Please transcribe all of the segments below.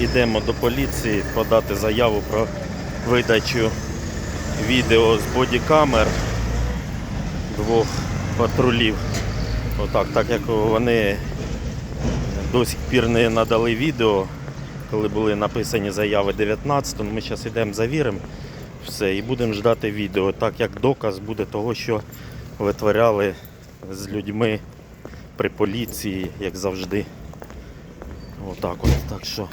йдемо до поліції подати заяву про видачу відео з бодікамер двох патрулів. Отак, так як вони до сих пір не надали відео, коли були написані заяви 19 ми зараз йдемо завіримо все і будемо ждати відео, так як доказ буде того, що витворяли з людьми при поліції, як завжди. Отак от. Так що.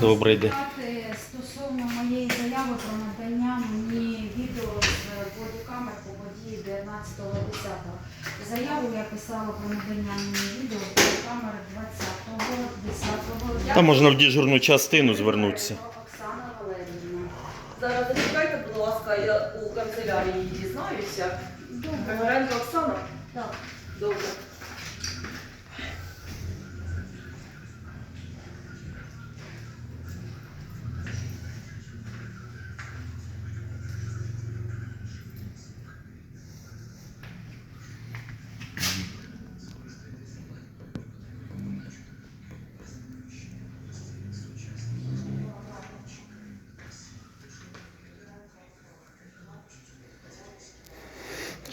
Добрий день. стосовно моєї заяви про надання мені відео з бодікамер по події 19.10. Заяву я писала про надання мені відео з бодікамер 20.10. Та можна в дежурну частину звернутися. Оксана Валеріївна. Зараз зачекайте, будь ласка, я у канцелярії дізнаюся. Григоренко Оксана? Так. Добре.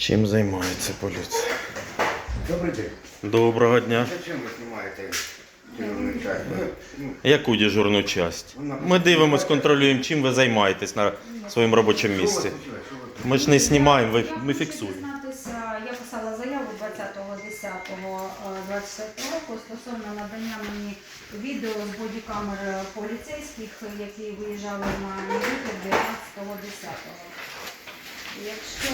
Чим займається поліція? Добрий день. Доброго дня. Зачем ви знімаєте дежурну часть? Ну, Яку дежурну часть? Ми дивимось, контролюємо, чим ви займаєтесь на своєму робочому місці. Ми ж не знімаємо, ви- ми фіксуємо. Я писала заяву 20.10.24 року стосовно надання мені відео з бодікамер поліцейських, які виїжджали на виклик 19.10. Якщо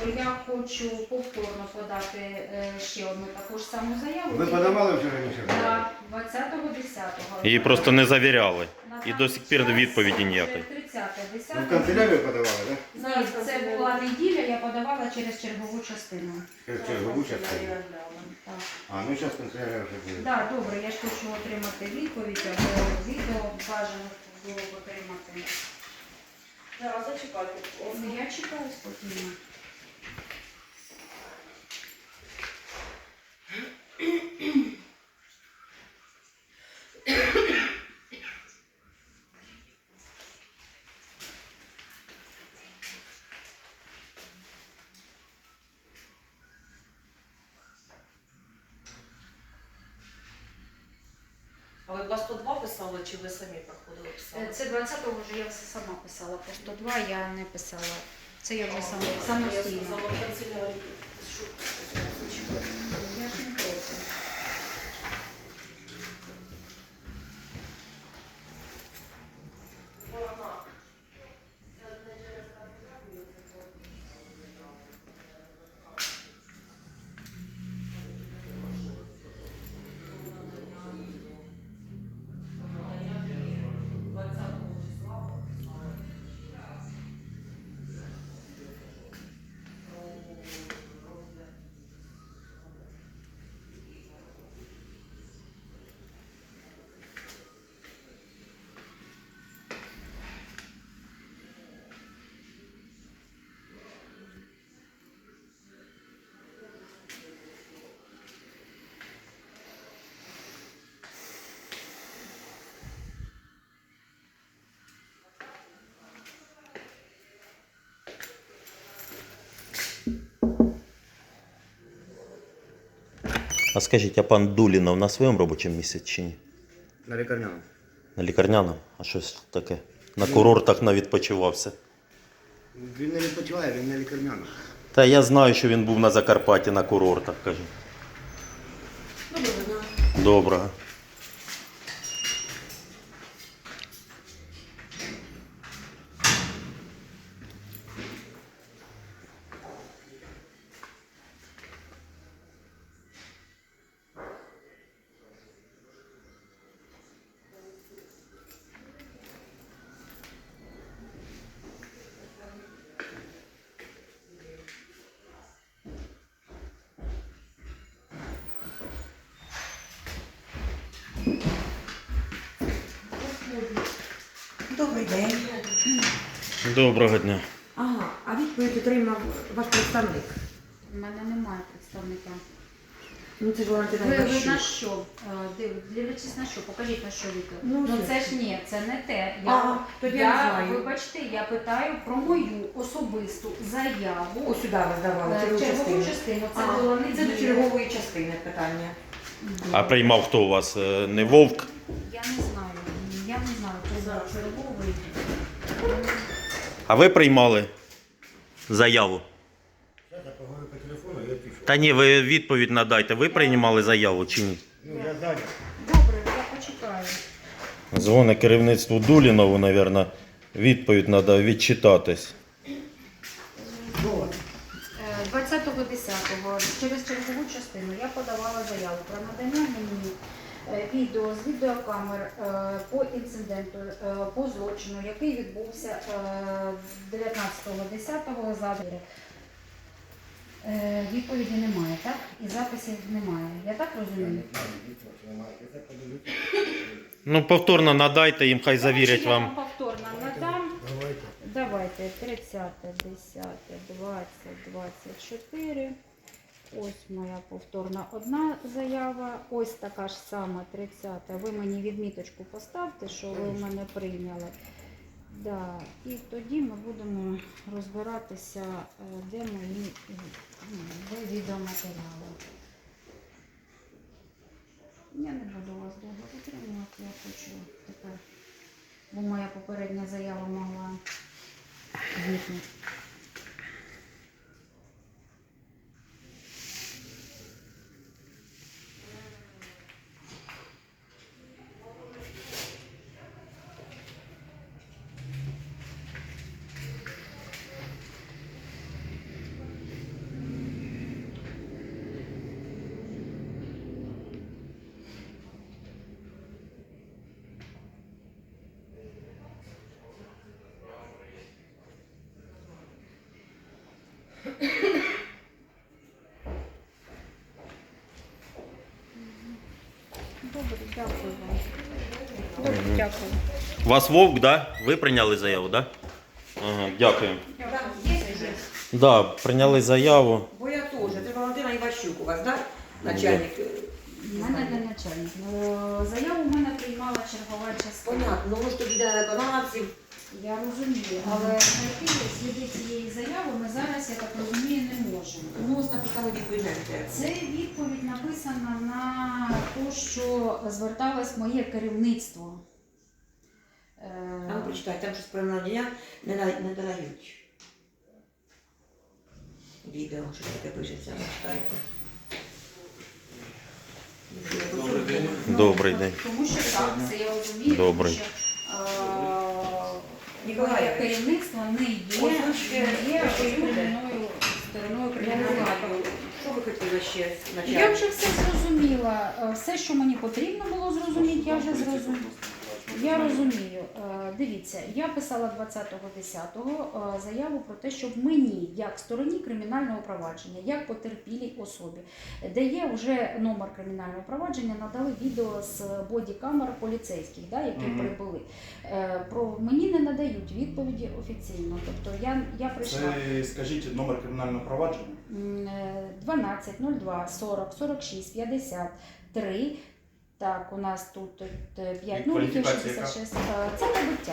то я хочу повторно подати е, ще одну таку ж саму заяву. Ви подавали вже раніше? Да, 20.10. Її просто не завіряли. І до сих пір відповіді ніякої. 30.10. Ви в канцелярію подавали, так? Ні, це була неділя, я подавала через чергову частину. Через чергову частину. Так. А, ну зараз канцелярія вже буде. Да, добре, я ж хочу отримати відповідь або відео бажано було б отримати. Зараз зачекайте. Ну, Я чекаю спокійно. А ви по 102 писали, чи ви самі проходили писали? Е, Це 20-го вже я все сама писала, по 102 я не писала. Це я вже сама, Я самостійно. А скажіть, а пан Дулінов на своєму робочому місці чи ні? На лікарняному. На лікарняному? А щось таке? На курортах навідпочивався. Він не відпочиває, він на лікарняному. Та я знаю, що він був на Закарпатті на курортах, кажу. Доброго дня. Доброго. Добрий день. Доброго дня. Ага, а відповідь отримав ваш представник. У мене немає представника. Ну це ж Валентина Ви, ви Іващук. на що? Е, див- Дивлячись на що? Покажіть на що відео. Ну, Ну, це ж ні, це не те. Я, А, тоді я не я знаю. вибачте, я питаю про мою особисту заяву. Ось сюди ви здавали, Е, чергову чергову частину. частину. Це А, було не Це до чергової частини питання. А приймав хто у вас? Е, Не вовк? Я не знаю. А ви приймали заяву? Зараз я поговорю по телефону, я пишу. Та ні, ви відповідь надайте. Ви приймали заяву чи ні? Ну, я. Добре, я почекаю. Дзвони керівництву Дулінову, мабуть, відповідь треба відчитатись. Е, 20.10 через чергову частину я подавала заяву про е, відео з відеокамер е, по інциденту, е, по злочину, який відбувся е, 19.10 за двері. Е, Відповіді немає, так? І записів немає. Я так розумію? Ну, повторно надайте їм, хай завірять вам вам. повторно надам. Давайте. Давайте 30, 10, 20, 24. Ось моя повторна одна заява. Ось така ж сама 30. Ви мені відміточку поставте, що ви в мене прийняли. Да. І тоді ми будемо розбиратися, е, де мої ну, де відеоматеріали. Я не буду вас довго підтримувати, я хочу тепер, бо моя попередня заява могла зникнути. Добре, дякую вам. Добре, дякую. У вас вовк, да? Ви прийняли заяву, да? Ага, дякую. Так. Да, прийняли заяву. Бо я теж. Це Валентина Іващук у вас, так? Начальник. е, У мене не начальник. Ну, Заяву в мене приймала чергова частина. Понятно, ну може тоді для виконавців. Я розумію, але знайти сліди цієї заяви ми зараз, я так розумію, не можемо. Ну, ось написали відповідь на. Це відповідь написана на те, що зверталось моє керівництво. Е, А ну прочитай, там щось про надання не, на- не дають. Відео, що таке пишеться, читайте. Добрий день. Добрий день. Тому що так, це я розумію, Добрий. тому що моє керівництво не є, стороною, стороною Я не кримінального знаю, що ви хотіли ще Я вже все зрозуміла. Е, Все, що мені потрібно було зрозуміти, я вже зрозуміла. Я розумію. Е, Дивіться, я писала 20.10 е, заяву про те, щоб мені, як стороні кримінального провадження, як потерпілій особі, де є вже номер кримінального провадження, надали відео з бодікамер поліцейських, да, які Мгм. прибули. Е, Про мені не надають відповіді офіційно. Тобто я, я прийшла. Це скажіть номер кримінального провадження. М, е, 12, 02, 40, 46, 53. Так, у нас тут 5 І нуликів, 66. Е, Це побиття.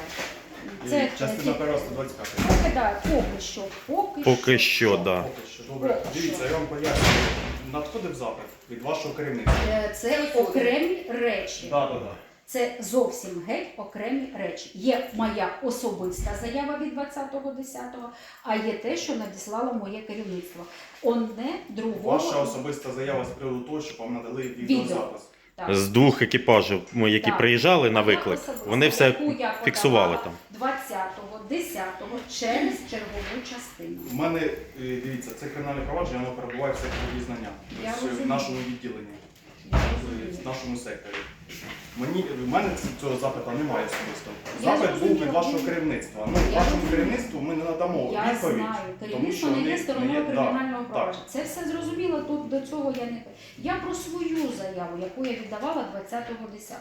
Це частина перша 125. Поки, да, поки що. Поки, Поки що, да. Поки що. Добре. Поки Дивіться, що. я вам пояснюю. Надходив запит від вашого керівництва. Е, Це окремі речі. Так, так, так. Це зовсім геть окремі речі. Є моя особиста заява від 20.10, а є те, що надіслало моє керівництво. Одне другого. Ваша особиста заява з приводу того, що вам надали відеозапис. Так. З двох екіпажів, ну, які Так. приїжджали на виклик, вони все яку я подавала фіксували там. 20-го, 10-го через чергову частину. У мене, е, дивіться, це кримінальне провадження, воно перебуває в секторі дізнання. Я Тобто, в нашому відділенні, Я е, розумію. в нашому секторі. Мені в мене ц- цього запиту немає особисто. Я Запит був від вашого керівництва. Ну, Я вашому розумію. керівництву ми не надамо Я відповідь. знаю, тому керівництво що не є стороною да, кримінального так. провадження. Це все зрозуміло, тут до цього я не я про свою заяву, яку я віддавала 20.10.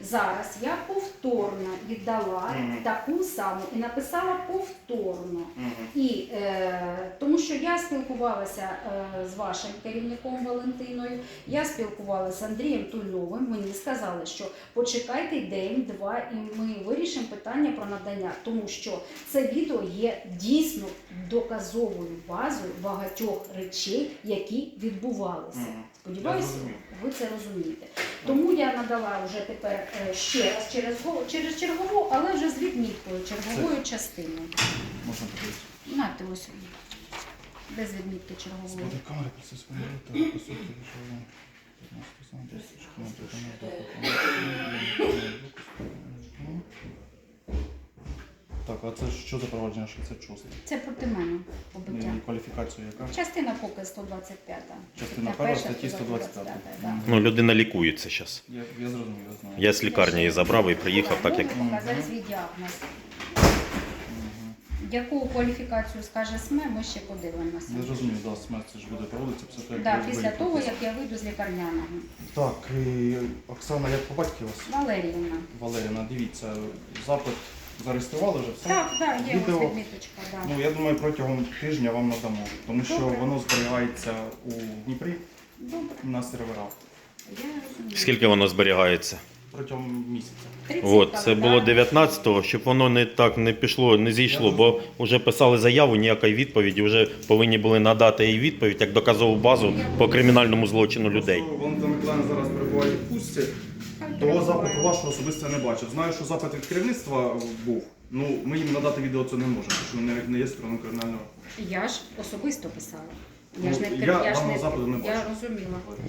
Зараз я повторно віддала Мгм. таку саму і написала повторно. Мгм. І е, тому що я спілкувалася е, з вашим керівником Валентиною, я спілкувалася з Андрієм Тульновим. Мені сказали, що почекайте день-два, і ми вирішимо питання про надання, тому що це відео є дійсно доказовою базою багатьох речей, які відбувалися. Мгм. Сподіваюся, ви це розумієте. Тому я надала вже тепер е, ще раз через через чергову, але вже з відміткою черговою частиною. Можна подивитися. Нате ось без відмітки чергової. бодикамери процес перевірити, по суті, що ви- Так, а це що за провадження 66? Це проти мене побиття. І кваліфікацію яка? Частина поки 125. Частина перша, перша, статті 125. да. Ну, людина лікується зараз. Я, я зрозумів, я знаю. Я з лікарні її забрав і приїхав так, як. Показати свій діагноз. Яку кваліфікацію скаже СМЕ, ми ще подивимося. Я зрозумів, да, смерть це ж буде проводитися після того, як Да, ви після виїдете. того, як я вийду з лікарняного. Так, і Оксана, як по батьки вас? Валеріївна. Валеріна, дивіться, запит зареєстрували вже все? Так, так, є ось Відео. відміточка. Да. Ну, я думаю, протягом тижня вам надамо, тому що Добре. воно зберігається у Дніпрі Добре, на серверах я розумію. Скільки воно зберігається? протягом місяця. 30 От, це було календарних 19-го, щоб воно не так не пішло, не зійшло, бо вже писали заяву, ніякої відповіді, вже повинні були надати їй відповідь як доказову базу по кримінальному злочину людей. Просто Валентина Миколаївна зараз перебуває в відпустці. Того запиту вашого особисто не бачив. Знаю, що запит від керівництва був. Ну, ми їм надати відео це не можемо, тому що вони не є стороною кримінального. Я ж особисто писала. Я Ну, ж не я я ж даного не запиту не я бачу. розуміла.